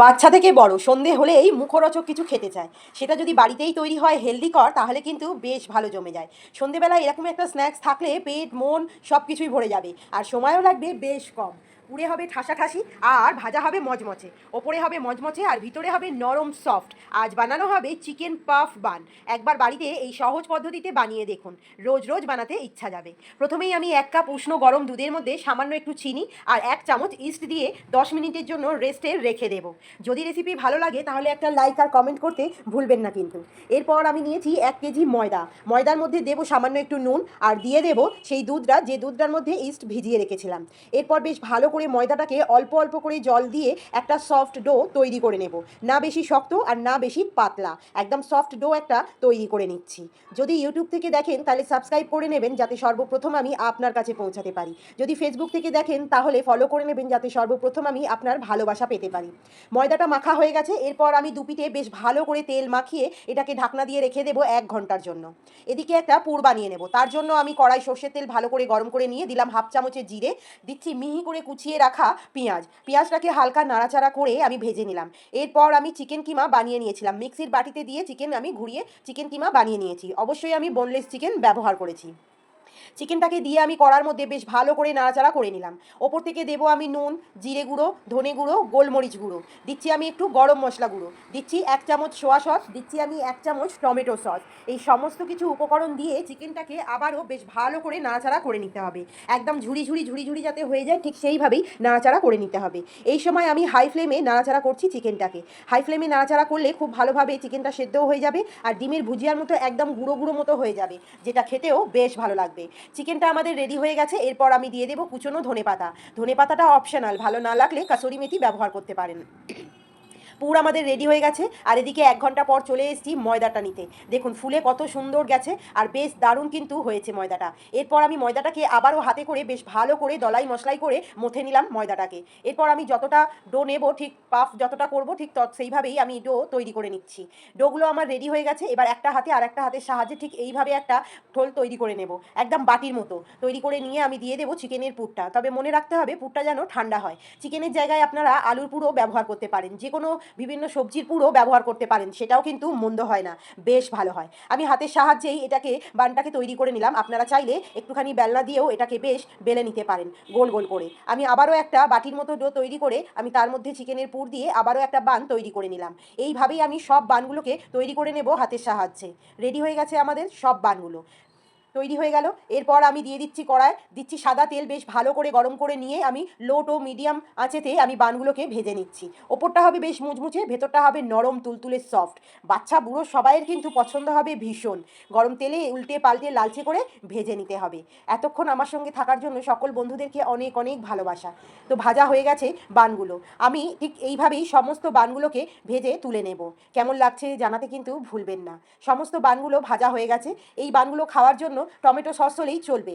বাচ্চা থেকে বড়, সন্ধে হলেই মুখরোচক কিছু খেতে চায়। সেটা যদি বাড়িতেই তৈরি হয় হেলদি কর, তাহলে কিন্তু বেশ ভালো জমে যায়। সন্ধেবেলা এরকম একটা স্ন্যাক্স থাকলে পেট, মন সব কিছুই ভরে যাবে। আর সময়ও লাগবে বেশ কম। পুড়ে হবে ঠাসাঠাসি আর ভাজা হবে মচমচে ওপরে হবে মচমচে আর ভিতরে হবে নরম সফট। আজ বানানো হবে চিকেন পাফ বান। একবার বাড়িতে এই সহজ পদ্ধতিতে বানিয়ে দেখুন। রোজ রোজ বানাতে ইচ্ছা যাবে। প্রথমেই আমি এক কাপ উষ্ণ গরম দুধের মধ্যে সামান্য একটু চিনি আর এক চামচ ইস্ট দিয়ে দশ মিনিটের জন্য রেস্টে রেখে দেবো। যদি রেসিপি ভালো লাগে তাহলে একটা লাইক আর কমেন্ট করতে ভুলবেন না কিন্তু। এরপর আমি নিয়েছি এক কেজি ময়দা। ময়দার মধ্যে দেবো সামান্য একটু নুন আর দিয়ে দেবো সেই দুধটা যে দুধটার মধ্যে ইস্ট ভিজিয়ে রেখেছিলাম। এরপর বেশ ভালো করে ময়দাটাকে অল্প অল্প করে জল দিয়ে একটা সফট ডো তৈরি করে নেব। না বেশি শক্ত আর না বেশি পাতলা। একদম সফট ডো একটা তৈরি করে নিচ্ছি। যদি ইউটিউব থেকে দেখেন, তাহলে সাবস্ক্রাইব করে নেবেন যাতে সর্বপ্রথম আমি আপনার কাছে পৌঁছাতে পারি। যদি ফেসবুক থেকে দেখেন, তাহলে ফলো করে নেবেন যাতে সর্বপ্রথম আমি আপনার ভালোবাসা পেতে পারি। ময়দাটা মাখা হয়ে গেছে, এরপর আমি দুপিতে বেশ ভালো করে তেল মাখিয়ে এটাকে ঢাকনা দিয়ে রেখে দেবো এক ঘণ্টার জন্য। এদিকে একটা পুর বানিয়ে নেব। তার জন্য আমি কড়াই সর্ষের তেল ভালো করে গরম করে নিয়ে দিলাম হাফ চামচের জিরে। দিচ্ছি মিহি করে কুচিয়ে রাখা পেঁয়াজ। পেঁয়াজটাকে হালকা নাড়াচাড়া করে আমি ভেজে নিলাম। এরপর আমি চিকেন কিমা বানিয়ে নিয়েছিলাম। মিক্সির বাটিতে দিয়ে চিকেন আমি ঘুরিয়ে চিকেন কিমা বানিয়ে নিয়েছি। অবশ্যই আমি বোনলেস চিকেন ব্যবহার করেছি। চিকেনটাকে দিয়ে আমি করার মধ্যে বেশ ভালো করে নাড়াচাড়া করে নিলাম। ওপর থেকে দেবো আমি নুন, জিরে গুঁড়ো, ধনে গুঁড়ো, গোলমরিচ গুঁড়ো। দিচ্ছি আমি একটু গরম মশলা গুঁড়ো। দিচ্ছি এক চামচ সোয়া সস, দিচ্ছি আমি এক চামচ টমেটো সস। এই সমস্ত কিছু উপকরণ দিয়ে চিকেনটাকে আবারও বেশ ভালো করে নাড়াচাড়া করে নিতে হবে। একদম ঝুড়ি ঝুড়ি ঝুড়ি ঝুড়ি যাতে হয়ে যায়, ঠিক সেইভাবেই নাড়াচাড়া করে নিতে হবে। এই সময় আমি হাই ফ্লেমে নাড়াচাড়া করছি চিকেনটাকে। হাই ফ্লেমে নাড়াচাড়া করলে খুব ভালোভাবে চিকেনটা সেদ্ধও হয়ে যাবে আর ডিমের ভুজিয়ার মতো একদম গুঁড়ো গুঁড়ো মতো হয়ে যাবে, যেটা খেতেও বেশ ভালো লাগবে। চিকেনটা আমাদের রেডি হয়ে গেছে, এরপর আমি দিয়ে দেবো কুচনো ধনে পাতা ধনে পাতাটা অপশনাল ভালো না লাগলে কাসুরি মেথি ব্যবহার করতে পারেন। পুর আমাদের রেডি হয়ে গেছে। আর এদিকে এক ঘণ্টা পর চলে এসেছি ময়দাটা নিতে। দেখুন, ফুলে কত সুন্দর গেছে আর বেশ দারুণ কিন্তু হয়েছে ময়দাটা। এরপর আমি ময়দাটাকে আবারও হাতে করে বেশ ভালো করে দলাই মশলাই করে মথে নিলাম ময়দাটাকে। এরপর আমি যতটা ডো নেব, ঠিক পাফ যতটা করব, ঠিক তত সেইভাবেই আমি ডো তৈরি করে নিচ্ছি। ডোগুলো আমার রেডি হয়ে গেছে। এবার একটা হাতে আর একটা হাতের সাহায্যে ঠিক এইভাবে একটা ঠোল তৈরি করে নেব। একদম বাটির মতো তৈরি করে নিয়ে আমি দিয়ে দেবো চিকেনের পুরটা। তবে মনে রাখতে হবে পুরটা যেন ঠান্ডা হয়। চিকেনের জায়গায় আপনারা আলুর পুরো ব্যবহার করতে পারেন। যে কোনো বিভিন্ন সবজির পুরো ব্যবহার করতে পারেন, সেটাও কিন্তু মন্দ হয় না, বেশ ভালো হয়। আমি হাতের সাহায্যেই এটাকে, বানটাকে তৈরি করে নিলাম, আপনারা চাইলে একটুখানি বেলনা দিয়েও এটাকে বেশ বেলে নিতে পারেন, গোল গোল করে। আমি আবারও একটা বাটির মতো ডো তৈরি করে, আমি তার মধ্যে চিকেনের পুর দিয়ে আবারও একটা বান তৈরি করে নিলাম। এইভাবেই আমি সব বানগুলোকে তৈরি করে নেব হাতের সাহায্যে। রেডি হয়ে গেছে আমাদের সব বানগুলো। তৈরি হয়ে গেল। এরপর আমি দিয়ে দিচ্ছি কড়ায় দিচ্ছি সাদা তেল বেশ ভালো করে গরম করে নিয়ে আমি লো টো মিডিয়াম আঁচেতে আমি বানগুলোকে ভেজে নিচ্ছি। ওপরটা হবে বেশ মুচমুচে, ভেতরটা হবে নরম তুলতুলে সফট বাচ্চা বুড়ো সবাইয়ের কিন্তু পছন্দ হবে ভীষণ। গরম তেলে উল্টে পাল্টে লালচে করে ভেজে নিতে হবে। এতক্ষণ আমার সঙ্গে থাকার জন্য সকল বন্ধুদেরকে অনেক অনেক ভালোবাসা। তো ভাজা হয়ে গেছে বানগুলো। আমি ঠিক এইভাবেই সমস্ত বানগুলোকে ভেজে তুলে নেব। কেমন লাগছে জানাতে কিন্তু ভুলবেন না। সমস্ত বানগুলো ভাজা হয়ে গেছে। এই বানগুলো খাওয়ার জন্য টমেটো সস হলেই চলবে।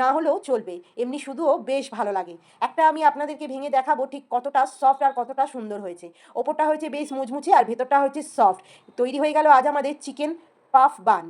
না হলেও চলবে। এমনি শুধুও বেশ ভালো লাগে। একটা আমি আপনাদেরকে ভেঙে দেখাবো ঠিক কতটা সফট আর কতটা সুন্দর হয়েছে। ওপরটা হয়েছে বেশ মুচমুচে আর ভেতরটা হচ্ছে সফট তৈরি হয়ে গেল আজ আমাদের চিকেন পাফ বান